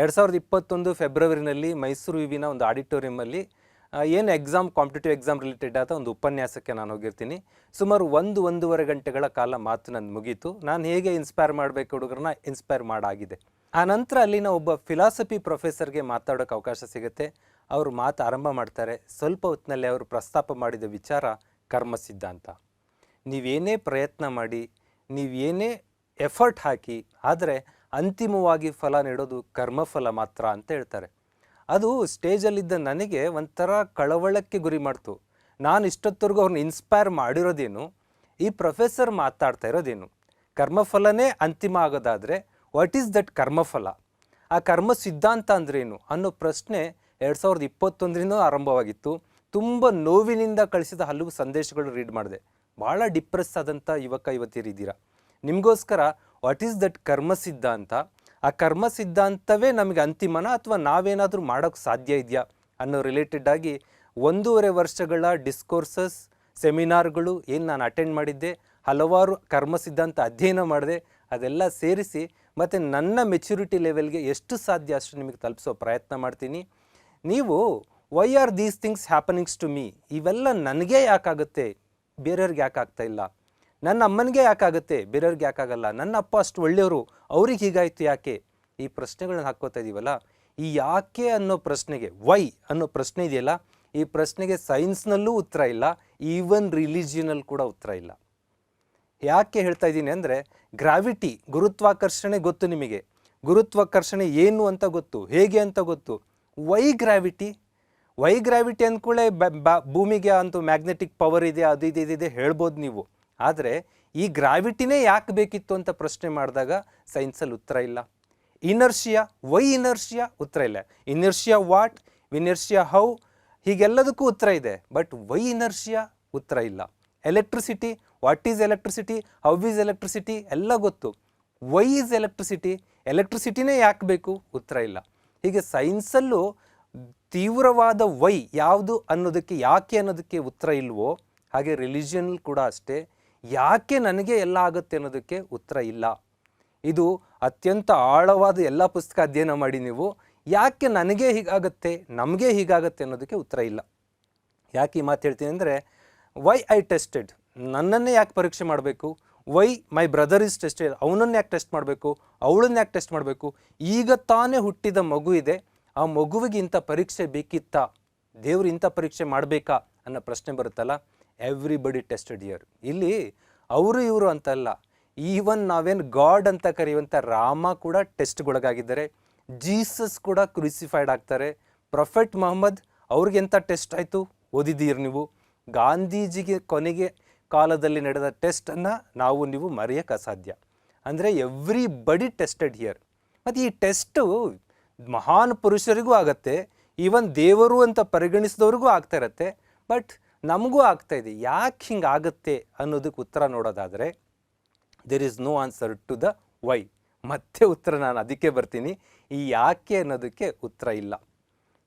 ಎರಡು ಸಾವಿರದ ಇಪ್ಪತ್ತೊಂದು ಫೆಬ್ರವರಿನಲ್ಲಿ ಮೈಸೂರು ವಿವಿನ ಒಂದು ಆಡಿಟೋರಿಯಮಲ್ಲಿ ಏನು ಎಕ್ಸಾಮ್, ಕಾಂಪಿಟೇಟಿವ್ ಎಕ್ಸಾಮ್ ರಿಲೇಟೆಡ್ ಆದ ಒಂದು ಉಪನ್ಯಾಸಕ್ಕೆ ನಾನು ಹೋಗಿರ್ತೀನಿ. ಸುಮಾರು ಒಂದು, ಒಂದೂವರೆ ಗಂಟೆಗಳ ಕಾಲ ಮಾತು ನಂದು ಮುಗೀತು. ನಾನು ಹೇಗೆ ಇನ್ಸ್ಪೈರ್ ಮಾಡಬೇಕು ಹುಡುಗರನ್ನ ಇನ್ಸ್ಪೈರ್ ಮಾಡಾಗಿದೆ. ಆ ನಂತರ ಅಲ್ಲಿನ ಒಬ್ಬ ಫಿಲಾಸಫಿ ಪ್ರೊಫೆಸರ್ಗೆ ಮಾತಾಡೋಕ್ಕೆ ಅವಕಾಶ ಸಿಗುತ್ತೆ. ಅವರು ಮಾತು ಆರಂಭ ಮಾಡ್ತಾರೆ. ಸ್ವಲ್ಪ ಹೊತ್ತಿನಲ್ಲಿ ಅವರು ಪ್ರಸ್ತಾಪ ಮಾಡಿದ ವಿಚಾರ ಕರ್ಮ ಸಿದ್ಧಾಂತ. ನೀವೇನೇ ಪ್ರಯತ್ನ ಮಾಡಿ, ನೀವೇನೇ ಎಫರ್ಟ್ ಹಾಕಿ, ಆದರೆ ಅಂತಿಮವಾಗಿ ಫಲ ನೀಡೋದು ಕರ್ಮಫಲ ಮಾತ್ರ ಅಂತ ಹೇಳ್ತಾರೆ. ಅದು ಸ್ಟೇಜಲ್ಲಿದ್ದ ನನಗೆ ಒಂಥರ ಕಳವಳಕ್ಕೆ ಗುರಿ ಮಾಡ್ತು. ನಾನು ಇಷ್ಟೊತ್ತವರೆಗೂ ಅವ್ರನ್ನ ಇನ್ಸ್ಪೈರ್ ಮಾಡಿರೋದೇನು, ಈ ಪ್ರೊಫೆಸರ್ ಮಾತಾಡ್ತಾ ಇರೋದೇನು? ಕರ್ಮಫಲನೇ ಅಂತಿಮ ಆಗೋದಾದರೆ ವಾಟ್ ಈಸ್ ದಟ್ ಕರ್ಮಫಲ? ಆ ಕರ್ಮ ಸಿದ್ಧಾಂತ ಅಂದ್ರೇನು? ಅನ್ನೋ ಪ್ರಶ್ನೆ ಎರಡು ಸಾವಿರದ ಇಪ್ಪತ್ತೊಂದರಿಂದ ಆರಂಭವಾಗಿತ್ತು. ತುಂಬ ನೋವಿನಿಂದ ಕಳಿಸಿದ ಹಲವು ಸಂದೇಶಗಳು ರೀಡ್ ಮಾಡಿದೆ. ಭಾಳ ಡಿಪ್ರೆಸ್ ಆದಂಥ ಯುವಕ, ಯುವತಿಯರಿದ್ದೀರಾ? ನಿಮಗೋಸ್ಕರ ವಾಟ್ ಈಸ್ ದಟ್ ಕರ್ಮ ಸಿದ್ಧಾಂತ ಆ ಕರ್ಮ ಸಿದ್ಧಾಂತವೇ ನಮಗೆ ಅಂತಿಮನ ಅಥವಾ ನಾವೇನಾದರೂ ಮಾಡೋಕ್ಕೆ ಸಾಧ್ಯ ಇದೆಯಾ? ಅನ್ನೋ ರಿಲೇಟೆಡ್ ಆಗಿ ಒಂದೂವರೆ ವರ್ಷಗಳ ಡಿಸ್ಕೋರ್ಸಸ್ ಸೆಮಿನಾರ್ಗಳು ಏನು ನಾನು ಅಟೆಂಡ್ ಮಾಡಿದ್ದೆ, ಹಲವಾರು ಕರ್ಮ ಸಿದ್ಧಾಂತ ಅಧ್ಯಯನ ಮಾಡಿದೆ, ಅದೆಲ್ಲ ಸೇರಿಸಿ ಮತ್ತು ನನ್ನ ಮೆಚುರಿಟಿ ಲೆವೆಲ್ಗೆ ಎಷ್ಟು ಸಾಧ್ಯ ಅಷ್ಟು ನಿಮಗೆ ತಲುಪಿಸೋ ಪ್ರಯತ್ನ ಮಾಡ್ತೀನಿ. ನೀವು why are these things happenings to me ಇವೆಲ್ಲ ನನಗೇ ಯಾಕಾಗುತ್ತೆ? ಬೇರೆಯವ್ರಿಗೆ ಯಾಕೆ ಆಗ್ತಾ ಇಲ್ಲ? ನನ್ನ ಅಮ್ಮನಿಗೆ ಯಾಕಾಗುತ್ತೆ? ಬೇರೆಯವ್ರಿಗೆ ಯಾಕಾಗಲ್ಲ? ನನ್ನ ಅಪ್ಪ ಅಷ್ಟು ಒಳ್ಳೆಯವರು, ಅವ್ರಿಗೆ ಹೀಗಾಯಿತು ಯಾಕೆ? ಈ ಪ್ರಶ್ನೆಗಳನ್ನ ಹಾಕ್ಕೋತಾ ಇದ್ದೀವಲ್ಲ ಈ ಯಾಕೆ ಅನ್ನೋ ಪ್ರಶ್ನೆಗೆ ವೈ ಅನ್ನೋ ಪ್ರಶ್ನೆ ಇದೆಯಲ್ಲ? ಈ ಪ್ರಶ್ನೆಗೆ ಸೈನ್ಸ್ನಲ್ಲೂ ಉತ್ತರ ಇಲ್ಲ ಈವನ್ ರಿಲಿಜಿಯನಲ್ಲಿ ಕೂಡ ಉತ್ತರ ಇಲ್ಲ. ಯಾಕೆ ಹೇಳ್ತಾ ಇದ್ದೀನಿ ಅಂದರೆ ಗ್ರಾವಿಟಿ ಗುರುತ್ವಾಕರ್ಷಣೆ ಗೊತ್ತು ನಿಮಗೆ. ಗುರುತ್ವಾಕರ್ಷಣೆ ಏನು ಅಂತ ಗೊತ್ತು? ಹೇಗೆ ಅಂತ ಗೊತ್ತು? ವೈ ಗ್ರಾವಿಟಿ ವೈ ಗ್ರಾವಿಟಿ ಅಂದ್ಕೂಳೆ ಭೂಮಿಗೆ ಅಂತೂ ಮ್ಯಾಗ್ನೆಟಿಕ್ ಪವರ್ ಇದೆ, ಅದು ಇದೆ ಇದಿದೆ ಹೇಳ್ಬೋದು ನೀವು. ಆದರೆ ಈ ಗ್ರಾವಿಟಿನೇ ಯಾಕೆ ಬೇಕಿತ್ತು ಅಂತ ಪ್ರಶ್ನೆ ಮಾಡಿದಾಗ ಸೈನ್ಸಲ್ಲಿ ಉತ್ತರ ಇಲ್ಲ. ಇನರ್ಷಿಯಾ, ವೈ ಇನರ್ಷಿಯಾ ಉತ್ತರ ಇಲ್ಲ. ಇನರ್ಷಿಯಾ ವಾಟ್, ವಿನರ್ಷಿಯಾ ಹೌ, ಹೀಗೆಲ್ಲದಕ್ಕೂ ಉತ್ತರ ಇದೆ. ಬಟ್ ವೈ ಇನರ್ಷಿಯಾ ಉತ್ತರ ಇಲ್ಲ. Electricity, what is electricity, how is electricity ಎಲ್ಲ ಗೊತ್ತು. ವೈ ಈಸ್ ಎಲೆಕ್ಟ್ರಿಸಿಟಿ, ಎಲೆಕ್ಟ್ರಿಸಿಟಿನೇ ಯಾಕೆ ಬೇಕು? ಉತ್ತರ ಇಲ್ಲ. ಹೀಗೆ ಸೈನ್ಸಲ್ಲೂ ತೀವ್ರವಾದ ವೈ ಯಾವುದು ಅನ್ನೋದಕ್ಕೆ, ಯಾಕೆ ಅನ್ನೋದಕ್ಕೆ ಉತ್ತರ ಇಲ್ವೋ, ಹಾಗೆ ರಿಲಿಜಿಯನ್ ಕೂಡ ಅಷ್ಟೇ. ಯಾಕೆ ನನಗೆ ಎಲ್ಲ ಆಗುತ್ತೆ ಅನ್ನೋದಕ್ಕೆ ಉತ್ತರ ಇಲ್ಲ. ಇದು ಅತ್ಯಂತ ಆಳವಾದ ಎಲ್ಲ ಪುಸ್ತಕ ಅಧ್ಯಯನ ಮಾಡಿ ನೀವು. ಯಾಕೆ ನನಗೆ ಹೀಗಾಗತ್ತೆ, ನಮಗೆ ಹೀಗಾಗತ್ತೆ ಅನ್ನೋದಕ್ಕೆ ಉತ್ತರ ಇಲ್ಲ. ಯಾಕೆ ಈ ಮಾತು ಹೇಳ್ತೀನಿ ಅಂದರೆ ವೈ ಐ ಟೆಸ್ಟೆಡ್ ನನ್ನನ್ನೇ ಯಾಕೆ ಪರೀಕ್ಷೆ ಮಾಡಬೇಕು? Why my brother is tested ಅವನನ್ನು ಯಾಕೆ ಟೆಸ್ಟ್ ಮಾಡಬೇಕು? ಅವಳನ್ನ ಯಾಕೆ ಟೆಸ್ಟ್ ಮಾಡಬೇಕು? ಈಗ ತಾನೇ ಹುಟ್ಟಿದ ಮಗು ಇದೆ. ಆ ಮಗುವಿಗೆ ಇಂಥ ಪರೀಕ್ಷೆ ಬೇಕಿತ್ತಾ? ದೇವರು ಇಂಥ ಪರೀಕ್ಷೆ ಮಾಡಬೇಕಾ ಅನ್ನೋ ಪ್ರಶ್ನೆ ಬರುತ್ತಲ್ಲ. ಎವ್ರಿಬಡಿ ಟೆಸ್ಟೆಡ್ ಇಯರ್ ಇಲ್ಲಿ ಅವರು ಇವರು ಅಂತಲ್ಲ. ಈವನ್ ನಾವೇನು ಗಾಡ್ ಅಂತ ಕರೆಯುವಂಥ ರಾಮ ಕೂಡ ಟೆಸ್ಟ್ಗೊಳಗಾಗಿದ್ದಾರೆ ಜೀಸಸ್ ಕೂಡ ಕ್ರೂಸಿಫೈಡ್ ಆಗ್ತಾರೆ. ಪ್ರೊಫೆಟ್ ಮೊಹಮ್ಮದ್ ಅವ್ರಿಗೆ ಎಂಥ ಟೆಸ್ಟ್ ಆಯಿತು? ಓದಿದ್ದೀರಿ ನೀವು. ಗಾಂಧೀಜಿಗೆ ಕೊನೆಗೆ ಕಾಲದಲ್ಲಿ ನಡೆದ ಟೆಸ್ಟನ್ನು ನಾವು ನೀವು ಮರೆಯೋಕ್ಕೆ ಅಸಾಧ್ಯ. ಅಂದರೆ ಎವ್ರಿ ಬಡಿ ಟೆಸ್ಟೆಡ್ ಹಿಯರ್ ಮತ್ತು ಈ ಟೆಸ್ಟು ಮಹಾನ್ ಪುರುಷರಿಗೂ ಆಗತ್ತೆ. ಈವನ್ ದೇವರು ಅಂತ ಪರಿಗಣಿಸಿದವ್ರಿಗೂ ಆಗ್ತಾ ಇರತ್ತೆ. ಬಟ್ ನಮಗೂ ಆಗ್ತಾ ಇದೆ. ಯಾಕೆ ಹಿಂಗೆ ಆಗುತ್ತೆ ಅನ್ನೋದಕ್ಕೆ ಉತ್ತರ ನೋಡೋದಾದರೆ there is no answer to the why ಮತ್ತೆ ಉತ್ತರ ನಾನು ಅದಕ್ಕೆ ಬರ್ತೀನಿ. ಈ ಯಾಕೆ ಅನ್ನೋದಕ್ಕೆ ಉತ್ತರ ಇಲ್ಲ.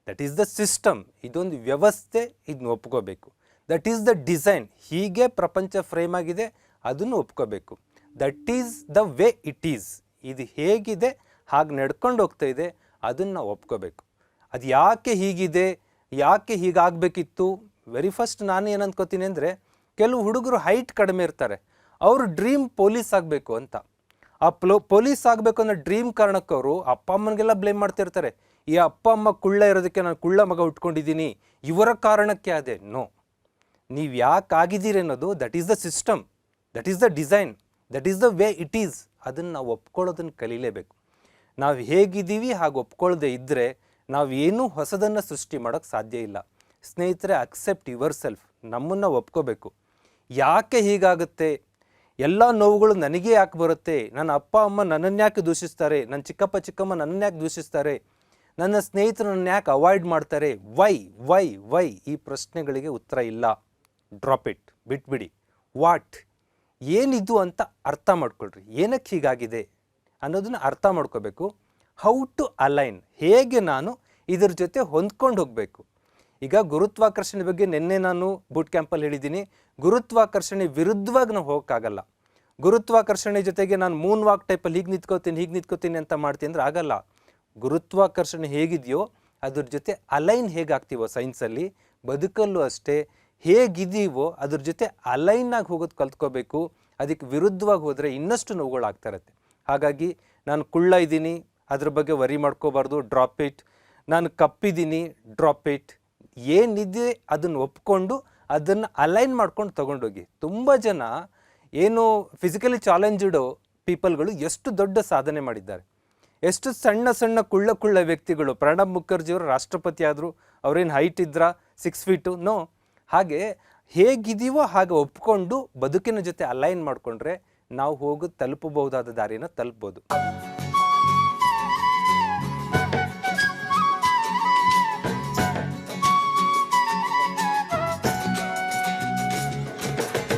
ದಟ್ ಈಸ್ ದ ಸಿಸ್ಟಮ್ ಇದೊಂದು ವ್ಯವಸ್ಥೆ ಇದನ್ನ ಒಪ್ಕೋಬೇಕು. ದಟ್ ಈಸ್ ದ ಡಿಸೈನ್ ಹೀಗೆ ಪ್ರಪಂಚ ಫ್ರೇಮ್ ಆಗಿದೆ, ಅದನ್ನು ಒಪ್ಕೋಬೇಕು. That is the way it is ಇದು ಹೇಗಿದೆ, ಹಾಗೆ ನಡ್ಕೊಂಡು ಹೋಗ್ತಾ ಇದೆ, ಅದನ್ನು ಒಪ್ಕೋಬೇಕು. ಅದು ಯಾಕೆ ಹೀಗಿದೆ, ಯಾಕೆ ಹೀಗಾಗಬೇಕಿತ್ತು ವೆರಿ ಫಸ್ಟ್ ನಾನು ಏನು ಅಂದರೆ, ಕೆಲವು ಹುಡುಗರು ಹೈಟ್ ಕಡಿಮೆ ಇರ್ತಾರೆ. ಅವರು ಡ್ರೀಮ್ ಪೊಲೀಸ್ ಆಗಬೇಕು ಅಂತ. ಆ ಪ್ಲೋ ಪೊಲೀಸ್ ಆಗಬೇಕು ಅನ್ನೋ ಡ್ರೀಮ್ ಕಾರಣಕ್ಕವರು ಅಪ್ಪ ಅಮ್ಮನಿಗೆಲ್ಲ ಬ್ಲೇಮ್ ಮಾಡ್ತಿರ್ತಾರೆ. ಈ ಅಪ್ಪ ಅಮ್ಮ ಕುಳ್ಳ ಇರೋದಕ್ಕೆ ನಾನು ಕುಳ್ಳ ಮಗ ಉಟ್ಕೊಂಡಿದ್ದೀನಿ. ಇವರ ಕಾರಣಕ್ಕೆ ಅದೇ ನೋ ನೀವು ಯಾಕೆ ಆಗಿದ್ದೀರಿ ಅನ್ನೋದು that is the system that is the design that is the way it is ಅದನ್ನು ನಾವು ಒಪ್ಕೊಳ್ಳೋದನ್ನು ಕಲೀಲೇಬೇಕು. ನಾವು ಹೇಗಿದ್ದೀವಿ ಹಾಗೆ ಒಪ್ಕೊಳ್ಳದೆ ಇದ್ದರೆ ನಾವು ಏನೂ ಹೊಸದನ್ನು ಸೃಷ್ಟಿ ಮಾಡೋಕ್ಕೆ ಸಾಧ್ಯ ಇಲ್ಲ. ಸ್ನೇಹಿತರೆ ಅಕ್ಸೆಪ್ಟ್ ಯುವರ್ ಸೆಲ್ಫ್ ನಮ್ಮನ್ನು ಒಪ್ಕೋಬೇಕು. ಯಾಕೆ ಹೀಗಾಗುತ್ತೆ? ಎಲ್ಲ ನೋವುಗಳು ನನಗೆ ಯಾಕೆ ಬರುತ್ತೆ? ನನ್ನ ಅಪ್ಪ, ಅಮ್ಮ ನನ್ನನ್ನು ಯಾಕೆ ದೂಷಿಸ್ತಾರೆ? ನನ್ನ ಚಿಕ್ಕಪ್ಪ, ಚಿಕ್ಕಮ್ಮ ನನ್ನನ್ನು ಯಾಕೆ ದೂಷಿಸ್ತಾರೆ? ನನ್ನ ಸ್ನೇಹಿತರು ಯಾಕೆ ಅವಾಯ್ಡ್ ಮಾಡ್ತಾರೆ? ವೈ ವೈ ವೈ ಈ ಪ್ರಶ್ನೆಗಳಿಗೆ ಉತ್ತರ ಇಲ್ಲ. ಡ್ರಾಪ್ ಇಟ್ ಬಿಟ್ಬಿಡಿ. ವಾಟ್ ಏನಿದು ಅಂತ ಅರ್ಥ ಮಾಡ್ಕೊಳ್ರಿ. ಏನಕ್ಕೆ ಹೀಗಾಗಿದೆ? ಅನ್ನೋದನ್ನ ಅರ್ಥ ಮಾಡ್ಕೋಬೇಕು. ಹೌ ಟು ಅಲೈನ್ ಹೇಗೆ ನಾನು ಇದರ ಜೊತೆ ಹೊಂದ್ಕೊಂಡು ಹೋಗಬೇಕು? ಈಗ ಗುರುತ್ವಾಕರ್ಷಣೆ ಬಗ್ಗೆ ನಿನ್ನೆ ನಾನು ಬೂಟ್ ಕ್ಯಾಂಪಲ್ಲಿ ಹೇಳಿದ್ದೀನಿ. ಗುರುತ್ವಾಕರ್ಷಣೆ ವಿರುದ್ಧವಾಗಿ ನಾವು ಹೋಗೋಕ್ಕಾಗಲ್ಲ. ಗುರುತ್ವಾಕರ್ಷಣೆ ಜೊತೆಗೆ ನಾನು ಮೂನ್ ವಾಕ್ ಟೈಪಲ್ಲಿ ಹೀಗೆ ನಿಂತ್ಕೋತೀನಿ ಹೀಗೆ ನಿಂತ್ಕೋತೀನಿ ಅಂತ ಮಾಡ್ತೀನಿ ಅಂದ್ರೆ ಆಗಲ್ಲ. ಗುರುತ್ವಾಕರ್ಷಣೆ ಹೇಗಿದೆಯೋ ಅದ್ರ ಜೊತೆ ಅಲೈನ್ ಹೇಗಾಗ್ತೀವೋ ಸೈನ್ಸಲ್ಲಿ ಬದುಕಲ್ಲೂ ಅಷ್ಟೇ. ಹೇಗಿದೀವೋ ಅದ್ರ ಜೊತೆ ಅಲೈನ್ ಆಗಿ ಹೋಗೋದು ಕಲ್ತ್ಕೋಬೇಕು. ಅದಕ್ಕೆ ವಿರುದ್ಧವಾಗಿ ಹೋದರೆ ಇನ್ನಷ್ಟು ನೋವುಗಳಾಗ್ತಾ ಇರುತ್ತೆ. ಹಾಗಾಗಿ ನಾನು ಕುಳ್ಳ ಇದ್ದೀನಿ. ಅದ್ರ ಬಗ್ಗೆ ವರಿ ಮಾಡ್ಕೋಬಾರ್ದು. ಡ್ರಾಪ್ ಇಟ್ ನಾನು ಕಪ್ಪಿದ್ದೀನಿ. ಡ್ರಾಪ್ ಇಟ್ ಏನಿದೆ ಅದನ್ನು ಒಪ್ಕೊಂಡು ಅದನ್ನು ಅಲೈನ್ ಮಾಡ್ಕೊಂಡು ತಗೊಂಡೋಗಿ. ತುಂಬ ಜನ ಏನು ಫಿಸಿಕಲಿ ಚಾಲೆಂಜ್ಡ್ ಪೀಪಲ್ಗಳು ಎಷ್ಟು ದೊಡ್ಡ ಸಾಧನೆ ಮಾಡಿದ್ದಾರೆ. ಎಷ್ಟು ಸಣ್ಣ ಸಣ್ಣ ಕುಳ್ಳ ಕುಳ್ಳ ವ್ಯಕ್ತಿಗಳು, ಪ್ರಣಬ್ ಮುಖರ್ಜಿಯವರು ರಾಷ್ಟ್ರಪತಿ ಆದರು, ಅವ್ರೇನು ಹೈಟ್ ಇದ್ರ ಸಿಕ್ಸ್ ಫೀಟು ನೋ ಹಾಗೆ ಹೇಗಿದೀವೋ ಹಾಗೆ ಒಪ್ಕೊಂಡು ಬದುಕಿನ ಜೊತೆ ಅಲೈನ್ ಮಾಡಿಕೊಂಡ್ರೆ ನಾವು ಹೋಗಿ ತಲುಪಬಹುದಾದ ದಾರಿನ ತಲುಪ್ಬೋದು.